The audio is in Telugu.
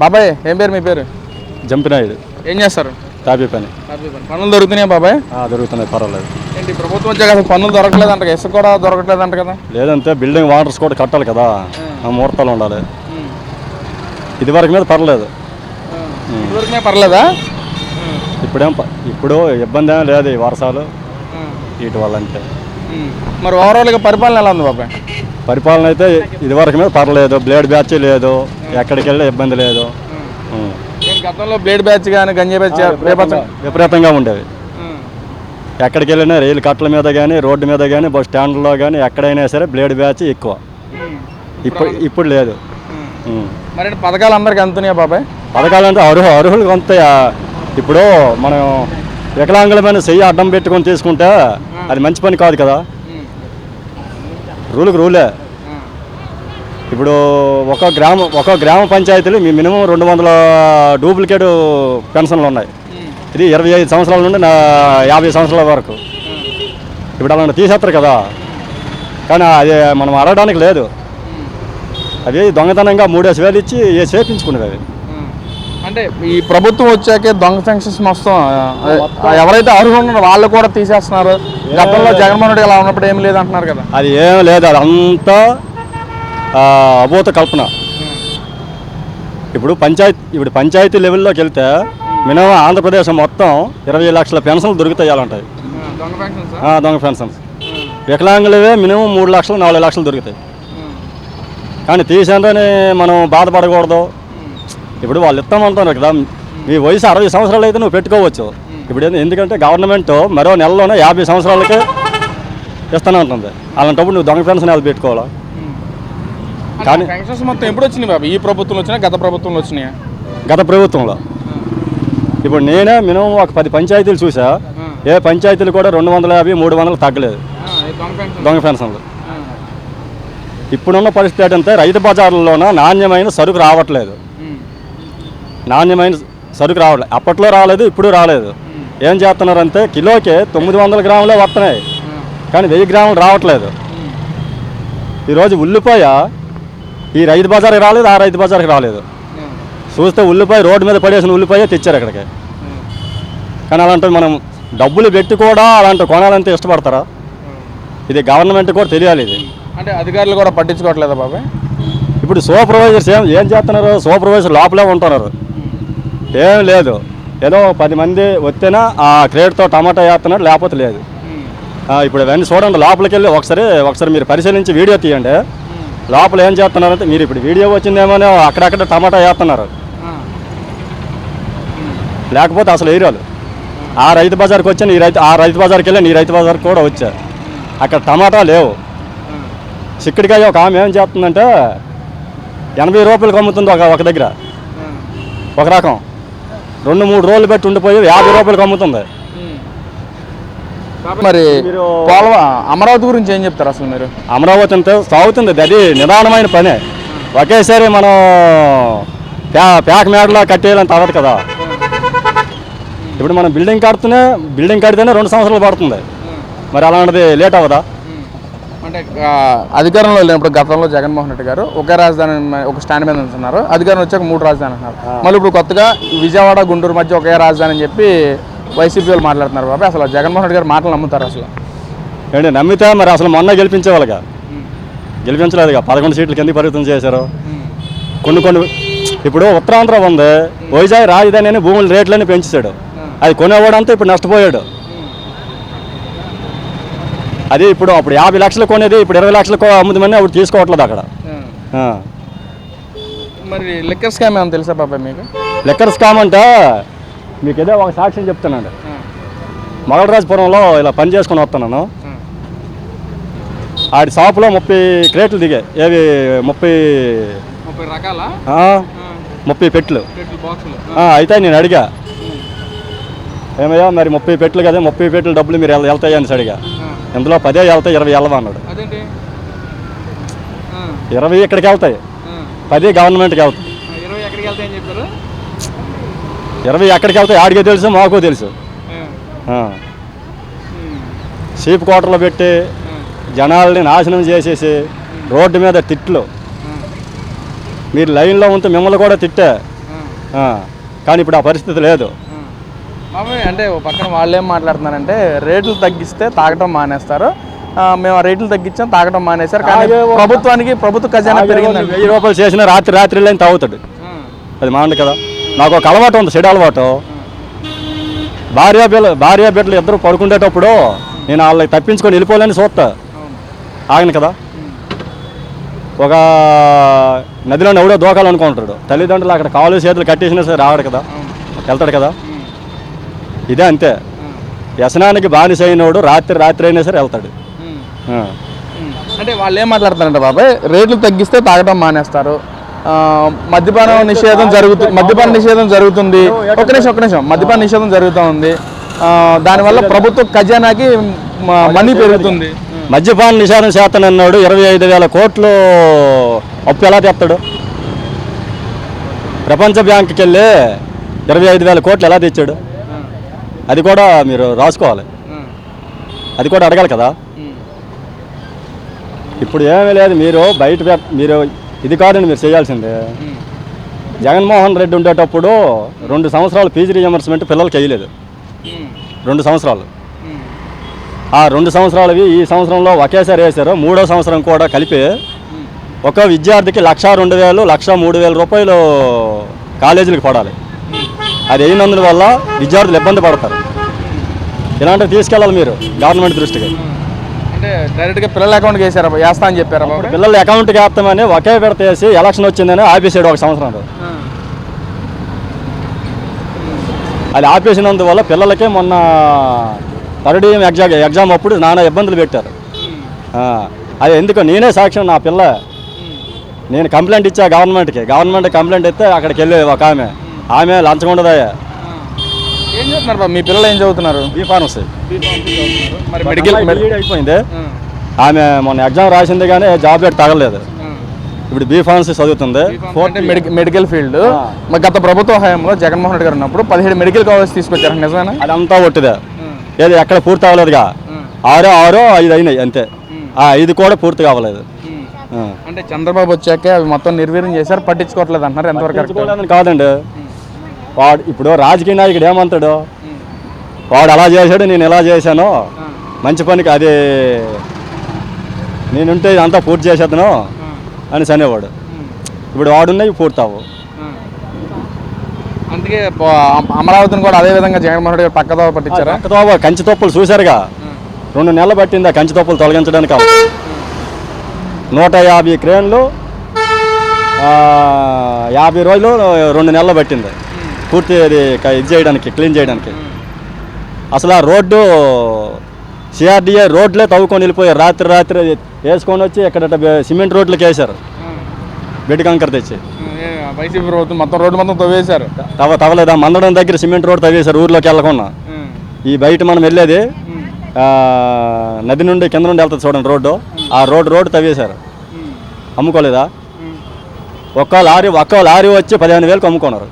బాబాయ్ ఏం పేరు మీ పేరు? జంపినాయుడు. ఏం చేస్తారు? తాపీ పని. పనులు దొరుకుతున్నాయా బాబాయ్? ఆ, దొరుకుతున్నాయి పర్వాలేదు. ఏంటి ప్రభుత్వం వచ్చాక అసలు పనులు దొరకలేదంట కదా, ఇసుక కూడా దొరకట్లేదంట కదా? లేదంటే బిల్డింగ్ వాటర్స్ కూడా కట్టాలి కదా ఆ ముహూర్తాలు ఉండాలి. ఇది వరకు మీద పర్లేదు. పర్లేదా? ఇప్పుడేం ఇప్పుడు ఇబ్బంది ఏం లేదు ఈ వర్షాలు వీటి వల్ల అంటే మరి ఓవరాల్గా పరిపాలన ఎలా ఉంది బాబాయ్? పరిపాలన అయితే ఇది వరకు మీద పర్లేదు. బ్లేడ్ బ్యాచ్ లేదు. ఎక్కడికి వెళ్ళి ఇబ్బంది లేదు. గతంలో బ్లేడ్ బ్యాచ్ కానీ గంజా బ్యాచ్ విపరీతంగా ఉండేవి. ఎక్కడికి వెళ్ళినా రైలు కట్టల మీద కానీ రోడ్డు మీద కానీ బస్ స్టాండ్లో కానీ ఎక్కడైనా సరే బ్లేడ్ బ్యాచ్ ఎక్కువ. ఇప్పుడు ఇప్పుడు లేదు. మరి పథకాలు అందరికి అందుతున్నాయా బాబాయ్? పథకాలంటే అర్హు అర్హులు కొంత ఇప్పుడు మనం వికలాంగులమైన చెయ్యి అడ్డం పెట్టుకొని తీసుకుంటే అది మంచి పని కాదు కదా? రూలుకు రూలే. ఇప్పుడు ఒక గ్రామ ఒక గ్రామ పంచాయతీలు మీ మినిమం రెండు వందల డూప్లికేట్ పెన్షన్లు ఉన్నాయి. ఇది ఇరవై ఐదు సంవత్సరాల నుండి నా యాభై సంవత్సరాల వరకు. ఇప్పుడు అలా తీసేస్తారు కదా? కానీ అది మనం అడగడానికి లేదు. అవి దొంగతనంగా మూడేసి వేలు ఇచ్చి ఏ చేపించుకునేవి అవి అంటే ఈ ప్రభుత్వం వచ్చాకే దొంగ పెన్షన్స్ మొత్తం ఎవరైతే అర్హులు ఉన్నారో వాళ్ళు కూడా తీసేస్తున్నారు. గతంలో జగన్మోహన్ రెడ్డి అలా ఉన్నప్పుడు ఏం లేదు అంటున్నారు కదా. అది ఏం లేదు అది అంతా అభూత కల్పన. ఇప్పుడు పంచాయతీ ఇప్పుడు పంచాయతీ లెవెల్లోకి వెళ్తే మినిమం ఆంధ్రప్రదేశ్ మొత్తం ఇరవై లక్షల పెన్షన్లు దొరుకుతాయి ఉంటాయి. దొంగ పెన్షన్స్ వికలాంగులవే మినిమం మూడు లక్షలు నాలుగు లక్షలు దొరుకుతాయి. కానీ తీసేందని మనం బాధపడకూడదు. ఇప్పుడు వాళ్ళు ఇస్తామంటున్నారు కదా. మీ వయసు అరవై సంవత్సరాలు అయితే నువ్వు పెట్టుకోవచ్చు. ఇప్పుడు ఎందుకంటే గవర్నమెంట్ మరో నెలలోనే యాభై సంవత్సరాలకే ఇస్తానే ఉంటుంది అలాంటప్పుడు నువ్వు దొంగ పెన్షన్ అది పెట్టుకోవాలా? కానీ- పెన్షన్స్ మొత్తం ఎప్పుడు వచ్చినాయి బాబు? ఈ ప్రభుత్వంలో వచ్చినాయి గత ప్రభుత్వంలో వచ్చినాయా? గత ప్రభుత్వంలో. ఇప్పుడు నేనే మినిమం ఒక పది పంచాయతీలు చూసా. ఏ పంచాయతీలు కూడా రెండు వందల యాభై మూడు వందలు తగ్గలేదు. దొంగ పెన్షన్లు? ఇప్పుడున్న పరిస్థితి ఏంటంటే రైతు బజార్లలోన నాణ్యమైన సరుకు రావట్లేదు. నాణ్యమైన సరుకు రావట్లేదు అప్పట్లో రాలేదు ఇప్పుడు రాలేదు. ఏం చేస్తున్నారంటే కిలోకి తొమ్మిది వందల గ్రాములే వస్తున్నాయి కానీ వెయ్యి గ్రాములు రావట్లేదు. ఈరోజు ఉల్లిపాయ ఈ రైతు బజార్కి రాలేదు ఆ రైతు బజార్కి రాలేదు. చూస్తే ఉల్లిపాయ రోడ్డు మీద పడేసిన ఉల్లిపాయ తెచ్చారు ఇక్కడికి. కానీ అలాంటివి మనం డబ్బులు పెట్టి కూడా అలాంటి కొనాలంటే ఇష్టపడతారా? ఇది గవర్నమెంట్ కూడా తెలియాలి ఇది. అంటే అధికారులు కూడా పట్టించుకోవట్లేదా బాబాయ్? ఇప్పుడు సూపర్వైజర్స్ ఏం ఏం చేస్తున్నారు? సూపర్వైజర్ లోపలే ఉంటున్నారు. ఏం లేదు. ఏదో పది మంది వస్తేనే ఆ క్రేడ్తో టమాటా వేస్తున్నారు లేకపోతే లేదు. ఇప్పుడు అవన్నీ చూడండి లోపలికి వెళ్ళి ఒకసారి ఒకసారి మీరు పరిశీలించి వీడియో తీయండి. లోపల ఏం చేస్తున్నారంటే మీరు ఇప్పుడు వీడియో వచ్చిందేమో అని అక్కడక్కడ టమాటా వేస్తున్నారు. లేకపోతే అసలు ఏరియాలు ఆ రైతు బజార్కి వచ్చాను ఈ రైతు ఆ రైతు బజార్కి వెళ్ళి నీ రైతు బజార్కి కూడా వచ్చా. అక్కడ టమాటా లేవు. చిక్కడికాయ ఒక ఆమె ఏం చేస్తుందంటే ఎనభై రూపాయలకు అమ్ముతుంది ఒక ఒక దగ్గర. ఒక రకం. రెండు మూడు రోజులు పెట్టి ఉండిపోయి యాభై రూపాయలకు అమ్ముతుంది. మరి మీరు పోలవ అమరావతి గురించి ఏం చెప్తారు అసలు మీరు? అమరావతి అంతా సాగుతుంది అది నిదానమైన పనే. ఒకేసారి మనం ప్యా ప్యాక్ మేడలా కట్టేయాలని తవ్వదు కదా. ఇప్పుడు మనం బిల్డింగ్ కడుతూనే బిల్డింగ్ కడితేనే రెండు సంవత్సరాలు పడుతుంది. మరి అలాంటిది లేట్ అవ్వదా? అంటే అధికారంలో లేనప్పుడు గతంలో జగన్మోహన్ రెడ్డి గారు ఒకే రాజధాని ఒక స్టాండ్ మీద ఉంటున్నారు. అధికారం వచ్చాక మూడు రాజధాని అంటున్నారు. మళ్ళీ ఇప్పుడు కొత్తగా విజయవాడ గుంటూరు మధ్య ఒకే రాజధాని అని చెప్పి వైసీపీ వాళ్ళు మాట్లాడుతున్నారు బాబాయ్ అసలు జగన్మోహన్ రెడ్డి గారు మాటలు నమ్ముతారు అసలు? ఏంటి నమ్మితే మరి అసలు మొన్న గెలిపించే వాళ్ళగా? గెలిపించలేదుగా. పదకొండు సీట్లు కింద పరిమితం చేశారు. కొన్ని కొన్ని ఇప్పుడు ఉత్తరాంధ్ర ఉంది. వైజాగ్ రాజధాని అని భూముల రేట్లని పెంచాడు అది కొనేవాడంతా ఇప్పుడు నష్టపోయాడు. అది ఇప్పుడు అప్పుడు యాభై లక్షలు కొనేది ఇప్పుడు ఇరవై లక్షలకు అమ్ముదామని అప్పుడు తీసుకోవట్లేదు అక్కడ. మరి లిక్కర్ స్కామ్ ఏమైనా తెలుసా బాబాయ్ మీకు? లెక్కర్ స్కామ్ అంటే మీకు ఏదో ఒక సాక్ష్యం చెప్తానండి మొగలరాజపురంలో ఇలా పని చేసుకొని వస్తున్నాను. ఆడి షాపులో ముప్పై క్రేట్లు దిగాయి. ఏవి ముప్పై ముప్పై రకాల? ముప్పై పెట్లు అయితే నేను అడిగా. ఏమయ్యా మరి ముప్పై పెట్లు కదా ముప్పై పెట్లు డబ్బులు మీరు వెళ్- వెళ్తాయి అని అడిగా. ఇందులో పదే వెళ్తాయి ఇరవై వెళ్ళవా అన్నాడు. ఇరవై ఇక్కడికి వెళ్తాయి పది గవర్నమెంట్కి వెళ్తాయి. ఇరవై ఎక్కడికి వెళ్తాయి ఆడికే తెలుసు మాకు తెలుసు. ఆ. షీప్ కోటర్లో పెట్టి జనాల్ని నాశనం చేసేసి రోడ్డు మీద తిట్లు. మీరు లైన్లో ఉంటే మిమ్మల్ని కూడా తిట్టే. కానీ ఇప్పుడు ఆ పరిస్థితి లేదు. మామూలు అంటే పక్కన వాళ్ళు ఏం మాట్లాడుతున్నారంటే రేట్లు తగ్గిస్తే తాగటం మానేస్తారు. మేము ఆ రేట్లు తగ్గించాం తాగటం మానేశారు. కానీ ప్రభుత్వానికి ప్రభుత్వ ఖజానా పెరిగిందండి. వెయ్యి రూపాయలు చేసిన రాత్రి రాత్రి లేని తాగుతాడు. అది మాండి కదా. నాకు ఒక అలవాటు ఉంది చెడు అలవాటు. భార్య బిడ్డ భార్య బిడ్డలు ఇద్దరు పడుకునేటప్పుడు నేను వాళ్ళకి తప్పించుకొని వెళ్ళిపోలేని చూస్తా ఆగను కదా. ఒక నదిలో ఎవడో దూకాలనుకుంటాడు. తల్లిదండ్రులు అక్కడ కాలు చేతులు కట్టేసినా సరే రావడు కదా. వెళ్తాడు కదా. ఇదే అంతే. వ్యసనానికి బానిస అయినోడు రాత్రి రాత్రి అయినా సరే వెళ్తాడు. అంటే వాళ్ళు ఏం మాట్లాడుతారంటే బాబాయ్ రేట్లు తగ్గిస్తే తాగటం మానేస్తారు. మద్యపానం నిషేధం జరుగుతుంది మద్యపాన నిషేధం జరుగుతుంది. ఒక నిమిషం ఒక నిమిషం. మద్యపాన నిషేధం జరుగుతూ ఉంది. దానివల్ల ప్రభుత్వ ఖజానాకి మనీ పెరుగుతుంది. మద్యపాన నిషేధం చేస్తానన్నాడు ఇరవై ఐదు వేల కోట్లు అప్పు ఎలా తెస్తాడు? ప్రపంచ బ్యాంకుకి వెళ్ళి ఇరవై ఐదు వేల కోట్లు ఎలా తెచ్చాడు? అది కూడా మీరు రాసుకోవాలి. అది కూడా అడగాలి కదా? ఇప్పుడు ఏమీ లేదు మీరు బయట మీరు ఇది కాదండి మీరు చేయాల్సిందే. జగన్మోహన్ రెడ్డి ఉండేటప్పుడు రెండు సంవత్సరాలు ఫీజు రియంబర్స్మెంట్ పిల్లలకి వేయలేదు రెండు సంవత్సరాలు. ఆ రెండు సంవత్సరాలవి ఈ సంవత్సరంలో ఒకేసారి వేశారు మూడో సంవత్సరం కూడా కలిపి ఒక విద్యార్థికి లక్ష రెండు వేలు లక్ష మూడు వేల రూపాయలు కాలేజీలకు పడాలి. అది అయినందువల్ల విద్యార్థులు ఇబ్బంది పడతారు. ఇలాంటివి తీసుకెళ్ళాలి మీరు గవర్నమెంట్ దృష్టికి. అంటే డైరెక్ట్గా పిల్లల అకౌంట్కి వేసారా వేస్తా అని చెప్పారా పిల్లల అకౌంట్కి వేస్తామని ఒకే విడత వేసి ఎలక్షన్ వచ్చిందని ఆపేసాడు ఒక సంవత్సరం అది ఆపేసినందువల్ల పిల్లలకే మొన్న థర్డ్ ఇయర్ ఎగ్జామ్ ఎగ్జామ్ అప్పుడు నానా ఇబ్బందులు పెట్టారు. అది ఎందుకు నేనే సాక్ష్యం నా పిల్ల. నేను కంప్లైంట్ ఇచ్చా గవర్నమెంట్కి. గవర్నమెంట్ కంప్లైంట్ ఇస్తే అక్కడికి వెళ్ళి ఒక ఆమె. ఆమె లంచం ఉండదయ్యా ఏం చదువుతున్నారు బాబు? మీ పిల్లలు ఏం చదువుతున్నారు? B pharmacy. మరి మెడికల్ మెడికల్ అయిపోయింది. ఆమె మొన్న ఎగ్జామ్ రాసింది కానీ జాబ్ రేట్ తగలేదు ఇప్పుడు బీ ఫార్మసీ చదువుతుంది. మెడికల్ మెడికల్ ఫీల్డ్ మరి గత ప్రభుత్వ హయాంలో జగన్మోహన్ రెడ్డి గారు ఉన్నప్పుడు పదిహేడు మెడికల్ కాలేజ్ తీసుకొచ్చారు. నిజమేనా? అదంతా ఒట్టిదే. ఏది ఎక్కడ పూర్తి అవ్వలేదుగా. ఆరో ఆరో ఐదు అయినాయి అంతే. ఆ ఐదు కూడా పూర్తి కావలేదు. అంటే చంద్రబాబు వచ్చాక అవి మొత్తం నిర్వీర్యం చేశారు పట్టించుకోవట్లేదు అంటున్నారు ఎంతవరకు కాదండి. వాడు ఇప్పుడు రాజకీయ నాయకుడు ఏమంటాడు వాడు అలా చేశాడు నేను ఎలా చేశాను? మంచి పనికి అది నేనుంటే ఇదంతా పూర్తి చేసేద్దాను అని అనేవాడు. ఇప్పుడు వాడున్నవి పూర్తి అవ్వవు అందుకే అమరావతిని కూడా అదే విధంగా జగన్మోహన్ రెడ్డి గారు పక్కదో పట్టించారా? పక్కతోవ కంచి తొప్పులు చూశారుగా. రెండు నెలలు పట్టింది ఆ కంచి తొప్పులు తొలగించడానికి. నూట యాభై క్రేన్లు యాభై రోజులు రెండు నెలలు పట్టింది. పూర్తి ఇది చేయడానికి క్లీన్ చేయడానికి. అసలు ఆ రోడ్డు సిఆర్డిఏ రోడ్లే తవ్వుకొని వెళ్ళిపోయారు. రాత్రి రాత్రి వేసుకొని వచ్చి ఇక్కడ సిమెంట్ రోడ్లకి వేశారు. బెడ్ కంకర తెచ్చి. వైసీపీ ప్రభుత్వం మొత్తం రోడ్డు మొత్తం తవ్వేశారు. తవ తవలేదా మందడం దగ్గర సిమెంట్ రోడ్ తవ్వేశారు ఊర్లోకి వెళ్ళకుండా. ఈ బయట మనం వెళ్ళేది నది నుండి కింద నుండి వెళ్తుంది చూడండి రోడ్డు. ఆ రోడ్డు రోడ్డు తవ్వేశారు. అమ్ముకోలేదా? ఒక్క లారీ ఒక్క లారీ వచ్చి పదిహేను వేలకు అమ్ముకున్నారు.